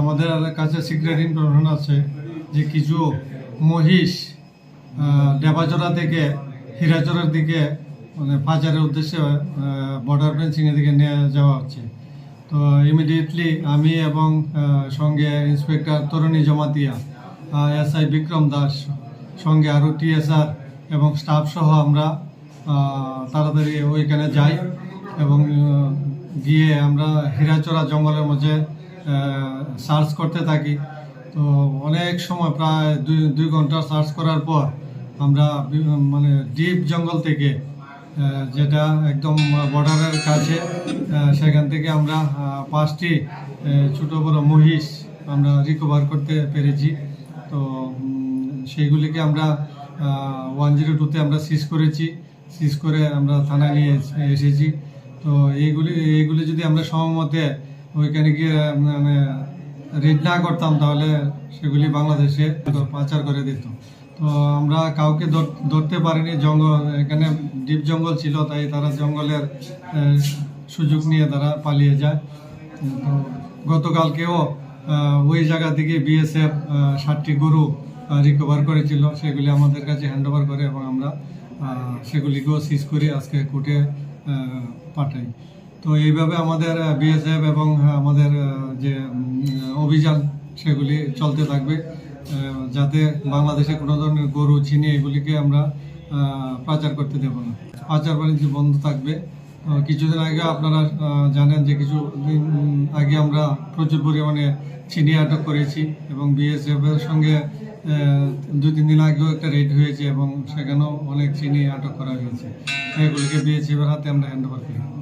আমাদের কাছে secret information আছে যে কিছু মহিষ ডেবাচড়া থেকে হীরাচড়ার দিকে মানে পাচারের উদ্দেশ্যে বর্ডার ফেন্সিংয়ের দিকে নিয়ে যাওয়া হচ্ছে। তো ইমিডিয়েটলি আমি এবং সঙ্গে ইন্সপেক্টর তরুণী জমাতিয়া এসআই বিক্রম দাস, সঙ্গে আরও টিএসআর এবং স্টাফ সহ আমরা তাড়াতাড়ি ওইখানে যাই এবং গিয়ে আমরা হীরাচড়া জঙ্গলের মধ্যে সার্চ করতে থাকি। তো অনেক সময় প্রায় দুই দুই ঘণ্টা সার্চ করার পর আমরা মানে ডিপ জঙ্গল থেকে যেটা একদম বর্ডারের কাছে সেখান থেকে আমরা পাঁচটি ছোটো বড় মহিষ আমরা রিকভার করতে পেরেছি। তো সেইগুলিকে আমরা ওয়ান জিরো টুতে আমরা সিজ করেছি। সিজ করে আমরা থানায় নিয়ে এস- এসেছি। তো এইগুলি এইগুলি যদি আমরা সময়মতে ওইখানে গিয়ে মানে রিড না করতাম, তাহলে সেগুলি বাংলাদেশে পাচার করে দিত। তো আমরা কাউকে ধরতে পারিনি, জঙ্গল, এখানে ডিপ জঙ্গল ছিল, তাই তারা জঙ্গলের সুযোগ নিয়ে তারা পালিয়ে যায়। তো গতকালকেও ওই জায়গা থেকে বিএসএফ ষাটটি গরু রিকভার করেছিল, সেগুলি আমাদের কাছে হ্যান্ড ওভার করে এবং আমরা সেগুলিকেও সিজ করে আজকে কোর্টে পাঠাই। তো এইভাবে আমাদের বিএসএফ এবং আমাদের যে অভিযান সেগুলি চলতে থাকবে যাতে বাংলাদেশে কোনো ধরনের গরু চিনি এগুলিকে আমরা পাচার করতে দেব না। পাচার বাণিজ্য বন্ধ থাকবে। কিছুদিন আগে আপনারা জানেন যে কিছু দিন আগে আমরা প্রচুর পরিমাণে চিনি আটক করেছি এবং বিএসএফের সঙ্গে দু তিন দিন আগেও একটা রেড হয়েছে এবং সেখানেও অনেক চিনি আটক করা হয়েছে। এগুলিকে বিএসএফের হাতে আমরা হ্যান্ড ওভার করি।